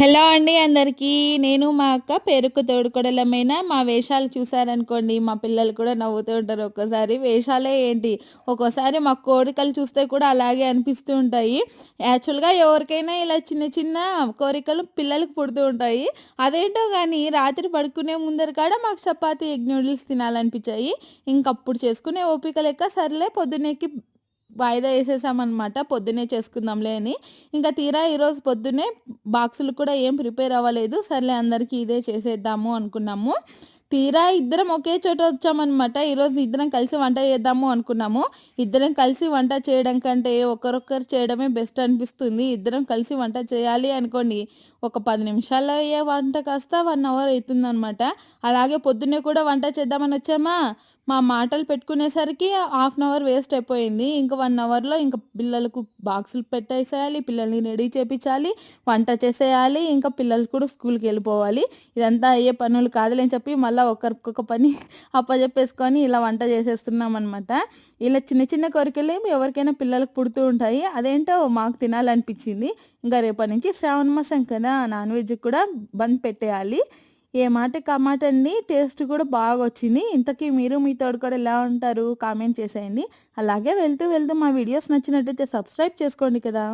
Hello అండి అందరికీ. నేను మా అక్క పేరుకు తోడుకోడలమైన. మా వేషాలు చూసారనుకోండి మా పిల్లలు కూడా నవ్వుతూ ఉంటారు ఒక్కోసారి. వేషాలే ఏంటి? ఒక్కోసారి మా కోరికలు చూస్తే కూడా అలాగే అనిపిస్తూ ఉంటాయి. యాక్చువల్గా ఎవరికైనా ఇలా చిన్న చిన్న కోరికలు పిల్లలకు పుడుతూ ఉంటాయి. అదేంటో కానీ రాత్రి పడుకునే ముందర కాడ మాకు చపాతి ఎగ్ నూడిల్స్ తినాలనిపించాయి. ఇంకప్పుడు చేసుకునే ఓపిక లెక్క సర్లే పొద్దున్నెక్కి వాయిదా వేసేసామన్నమాట పొద్దునే చేసుకుందాంలే అని. ఇంకా తీరా ఈరోజు పొద్దున్నే బాక్సులు కూడా ఏం ప్రిపేర్ అవ్వలేదు. సర్లే అందరికీ ఇదే చేసేద్దాము అనుకున్నాము. తీరా ఇద్దరం ఒకే చోట వచ్చామన్నమాట. ఈరోజు ఇద్దరం కలిసి వంట చేద్దాము అనుకున్నాము. ఇద్దరం కలిసి వంట చేయడం కంటే ఒకరొకరు చేయడమే బెస్ట్ అనిపిస్తుంది. ఇద్దరం కలిసి వంట చేయాలి అనుకోండి ఒక పది నిమిషాల్లో అయ్యే వంట కాస్త వన్ అవర్ అవుతుందన్నమాట. అలాగే పొద్దున్నే కూడా వంట చేద్దామని వచ్చామా? మా మాటలు పెట్టుకునేసరికి హాఫ్ అన్ అవర్ వేస్ట్ అయిపోయింది. ఇంకా వన్ అవర్లో ఇంకా పిల్లలకు బాక్సులు పెట్టేసేయాలి పిల్లల్ని రెడీ చేపించాలి వంట చేసేయాలి ఇంకా పిల్లలు కూడా స్కూల్కి వెళ్ళిపోవాలి. ఇదంతా అయ్యే పనులు కాదులేని చెప్పి మళ్ళీ ఒకరికొక పని అప్పచెప్పేసుకొని ఇలా వంట చేసేస్తున్నాం అనమాట ఇలా చిన్న చిన్న కోరికలు ఎవరికైనా పిల్లలకు పుడుతూ ఉంటాయి. అదేంటో మాకు తినాలనిపించింది. ఇంకా రేపటి నుంచి శ్రావణ మాసం కదా నాన్ వెజ్ కూడా బంద్ పెట్టేయాలి. ఏ మాట కమాట అండి? టేస్ట్ కూడా బాగా వచ్చింది ఇంతకీ మీరు మీ తోడు కూడా ఎలా ఉంటారు? కామెంట్ చేసేయండి. అలాగే వెళ్తూ వెళ్తూ మా వీడియోస్ నచ్చినట్టయితే సబ్స్క్రైబ్ చేసుకోండి కదా.